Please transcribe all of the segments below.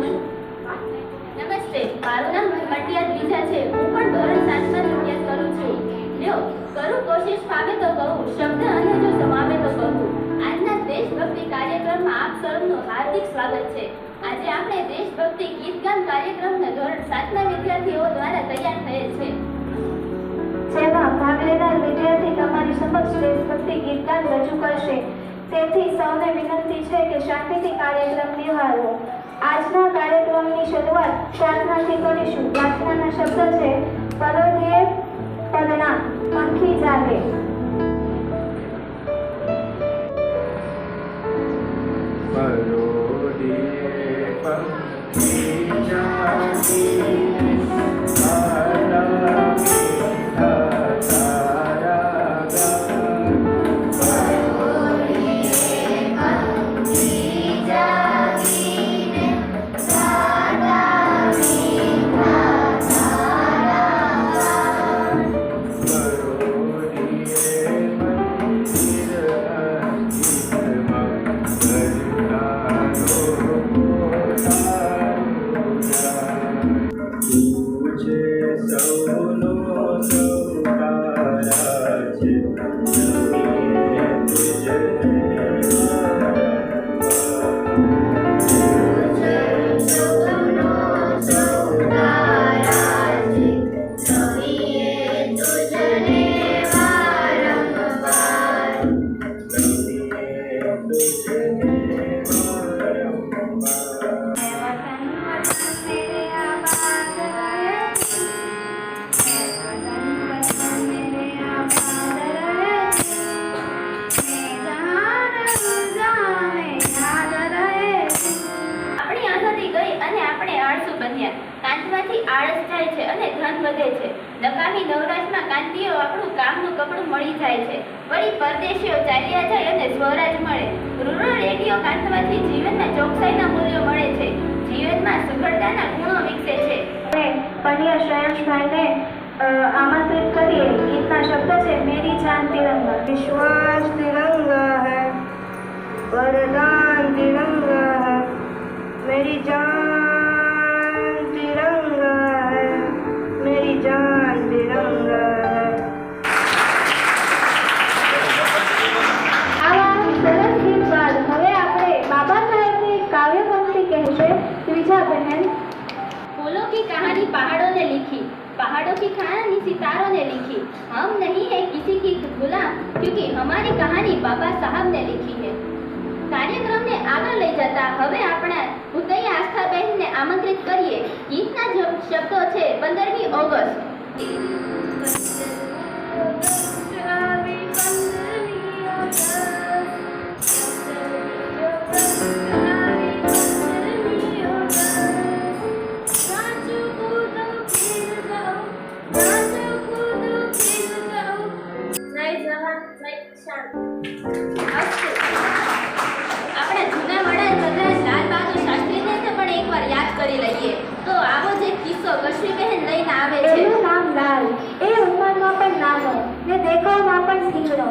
નમસ્તે, મારું નામ મટિયા દ્વિજા છે. હું પણ ધોરણ સાતમાં અભ્યાસ કરું છું. લ્યો, કરું કોશિશ, ફાવે તો કહું, શબ્દ અને જો સમાવે તો કહું. આજના દેશભક્તિ કાર્યક્રમમાં આપ સૌનું હાર્દિક સ્વાગત છે. આજે આપણે દેશભક્તિ ગીત ગાન કાર્યક્રમને ધોરણ સાતના વિદ્યાર્થીઓ દ્વારા તૈયાર થયેલ છે. જેમાં ભાગ લેનાર વિદ્યાર્થી તમારી સમક્ષ દેશભક્તિ ગીત ગાન રજૂ કરશે. તેથી સૌને વિનંતી છે કે શાંતિથી કાર્યક્રમ નિહાળવો. આજના કાર્યક્રમની શરૂઆત પ્રાર્થનાથી કરીશું પ્રાર્થનાના શબ્દ છે પરોઢિયે પદના પંખી જાગે પરોઢિયે પંખી જાગીને આળસ જાય છે અને ધન વધે છે નકામી નવરાજમાં કાંતિઓ આપણું કામનું કપડું મળી જાય છે વળી પરદેશીઓ ચાલ્યા જાય અને સ્વરાજ મળે રૂરલ રેડિયો કાંતમાંથી જીવનના ચોકસાઈના મૂલ્યો મળે છે જીવનમાં સુઘડતાના ગુણો વિકસે છે આપણે પંડ્યા શ્રેયાંશભાઈને અ, આમંત્રિત કરીએ ગીતના શબ્દ છે મેરી જાન તિરંગા વિશ્વાસ તિરંગા હૈ વરદાન તિરંગા હૈ मेरी जान की कहानी पहाड़ों ने लिखी पहाड़ों की कहानी सितारों ने लिखी हम नहीं है किसी की गुलाम क्योंकि हमारी कहानी बाबा साहब ने लिखी है કાર્યક્રમને આગળ લઈ જતા હવે આપણે ભૂતૈયા આસ્થાબહેનને આમંત્રિત કરીએ ગીતના જ- શબ્દો છે પંદરમી ઓગસ્ટ ને દેખાવમાં પણ સીંગડો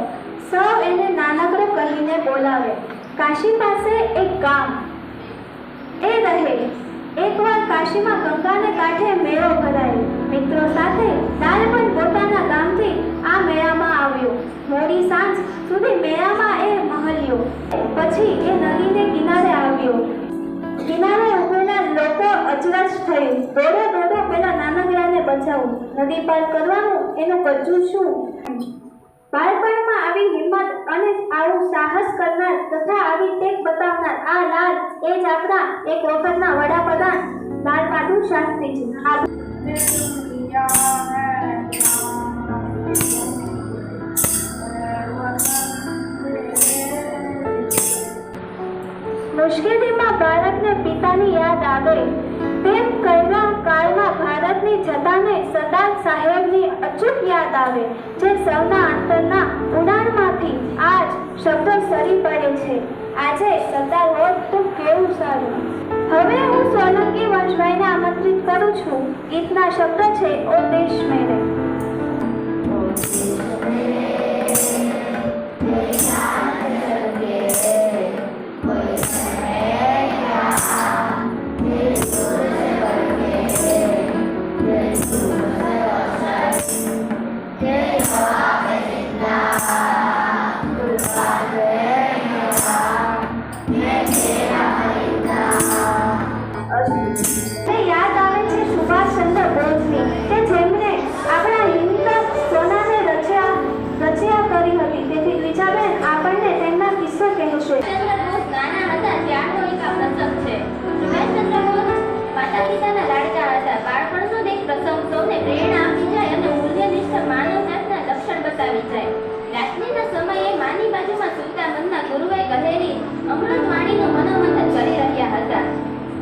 સૌ એને નાનકડો કહીને બોલાવે. કાશી પાસે એક ગામ. એ રહે. એકવાર કાશીમાં ગંગાને કાંઠે મેળો ભરાયો. મિત્રો સાથે તારે પણ પોતાના ગામથી આ મેળામાં આવ્યો. મોડી સાંજ સુધી મેળામાં એ મહલ્યો. પછી એ નદીને કિનારે આવ્યો. કિનારે ઉભેલા લોકો અચરજ થયું. દોડો દોડો પેલા નાનકડાને બચાવું નદી પાર કરવાનું એનું કજું શું? બાળપણમાં આવી હિંમત અને આવું સાહસ કરનાર તથા આવી ટેક બતાવનાર આ લાલ એ જ આપણા એક વખતના વડાપ્રધાન લાલ બહાદુર શાસ્ત્રી મુશ્કેલીમાં બાળકને પિતાની યાદ આવે તેમ કહેવા કાળમાં ભારતની જતાને સરદાર સાહેબની અચૂક યાદ આવે. જે સૌના અંતરના ઉડાણમાંથી આજ શબ્દો સરી પડે છે. આજે સત્તા હોત તો કેવું સારું? હવે હું સોલંકી વંશભાઈને આમંત્રિત કરું છું. ગીતના શબ્દ છે, ઓ દેશ મેરે. યાદ આવે છે સુભાષચંદ્ર બોઝની. કે જેમણે આપણા હિન્દના સોનાને રચયા રચયા કરી હતી. તેથી દ્વિજાબેન આપણને તેમના કિસ્સા કહેશે. નાના હતા, ત્યારનો એક આ પ્રસંગ છે. સુભાષચંદ્ર બોઝ માતા પિતાના લાડકા હતા. બાળપણનો એક પ્રસંગ, સૌને પ્રેરણા આપી જાય અને મૂલ્યનિષ્ઠ માનવ જાતના લક્ષણ બતાવી જાય. ગુરુએ કહેલી અમૃત વાણીનું મનોમંથન કરી રહ્યા હતા.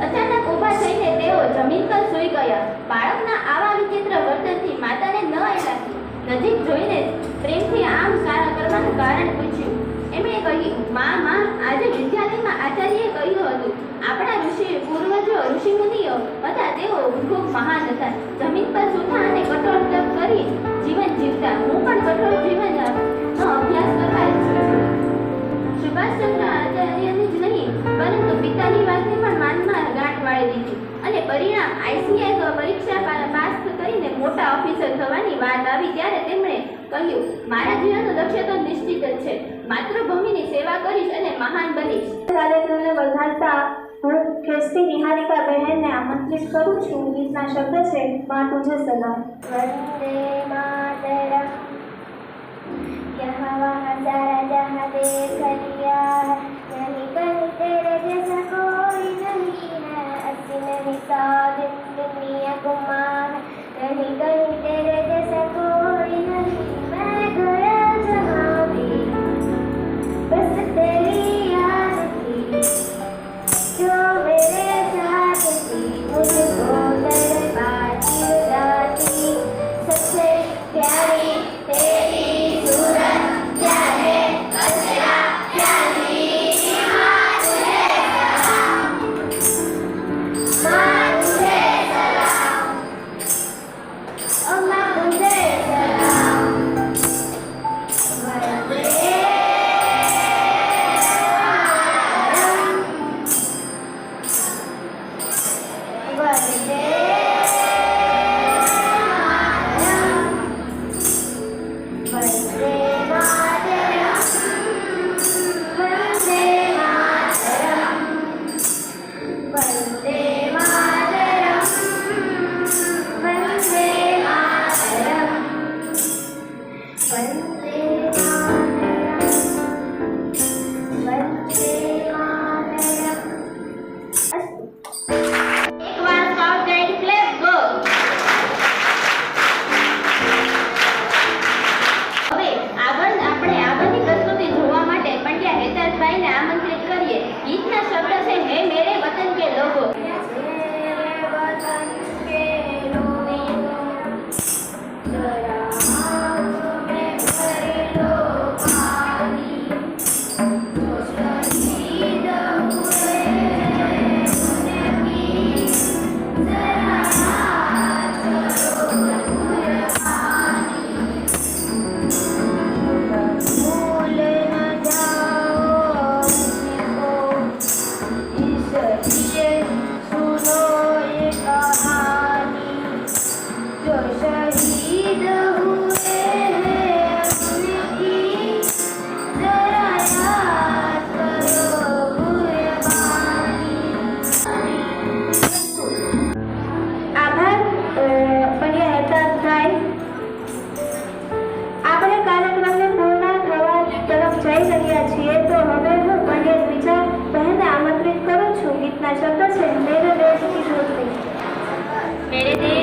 અચાનક ઊભા થઈને તેઓ જમીન પર સૂઈ ગયા. બાળકના આવા વિચિત્ર વર્તનથી માતાને ન એલાકી નજીક જોઈને પ્રેમથી આમ સારા કરવાનું કારણ પૂછ્યું. એમણે કહ્યું, માં માં, આજે વિદ્યાલયમાં આચાર્યએ કહ્યું હતું, આપણા ઋષિ, પૂર્વજો, ઋષિમુનિઓ હતા તેઓ ખૂબ મહાન હતા. જમીન પર સૂતા અને કઠોર તપ કરી જીવન જીવતા. હું પણ કઠોર જીવન જમાડી દીધી અને પરિણામ આઈસીઆઈ પરીક્ષા પાસ કરીને મોટા ઓફિસર થવાની વાત આવી ત્યારે તેમણે કહ્યું મારા જીવનનું લક્ષ્ય તો નિશ્ચિત જ છે. માતૃભૂમિની સેવા કરીશ અને મહાન બનીશ. કાર્યક્રમને વધારતા હું ખ્રિસ્તી નિહારિકા બહેનને આમંત્રિત કરું છું. ગીતના શબ્દ છે માં તુજે સલામ. વંદે માતરમ. યહ વહ જહ દેખ લિયા નહીં કરતે રજસ કોઈ નહીં. नहीं है अस्सी नहीं साध दुनिया गुमान नहीं कहीं तेरे मेरे देश की धरती मेरे देश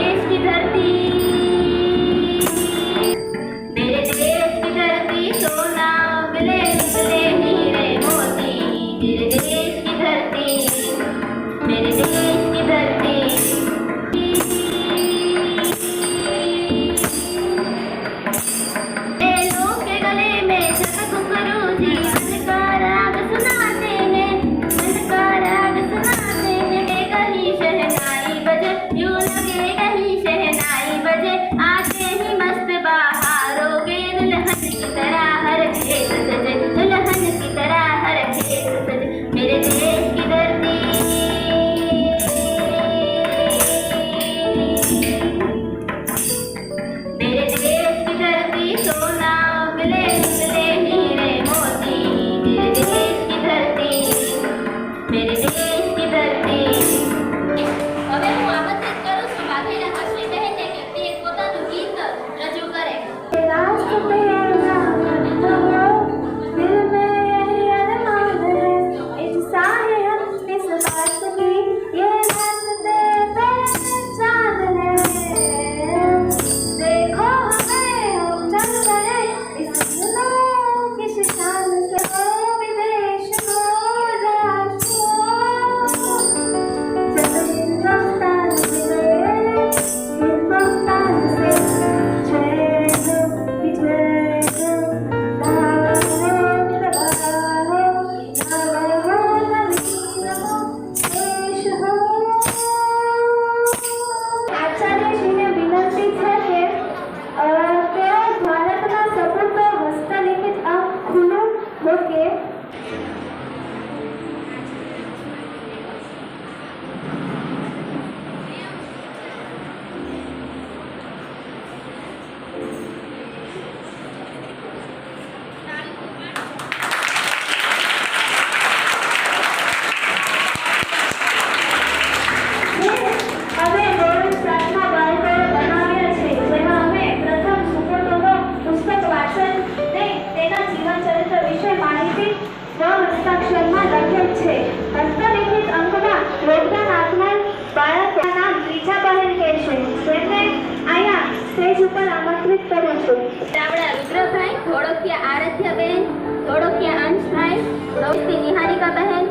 સ્ટેજ ઉપર આમંત્રિત કરું છું. ચાવડા રુદ્રભાઈ, ધોળકિયા આરાધ્યાબેન ધોળકિયા અંશભાઈ નિહારિકા નિહારિકાબહેન,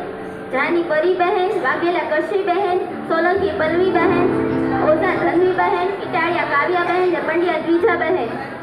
જાની પરીબહેન, વાઘેલા કશીબહેન સોલંકી પલ્લવીબહેન ઓઝા ધનવીબહેન ઇટાળિયા કાવ્યાબહેન ને પંડ્યા દ્વિજાબહેન.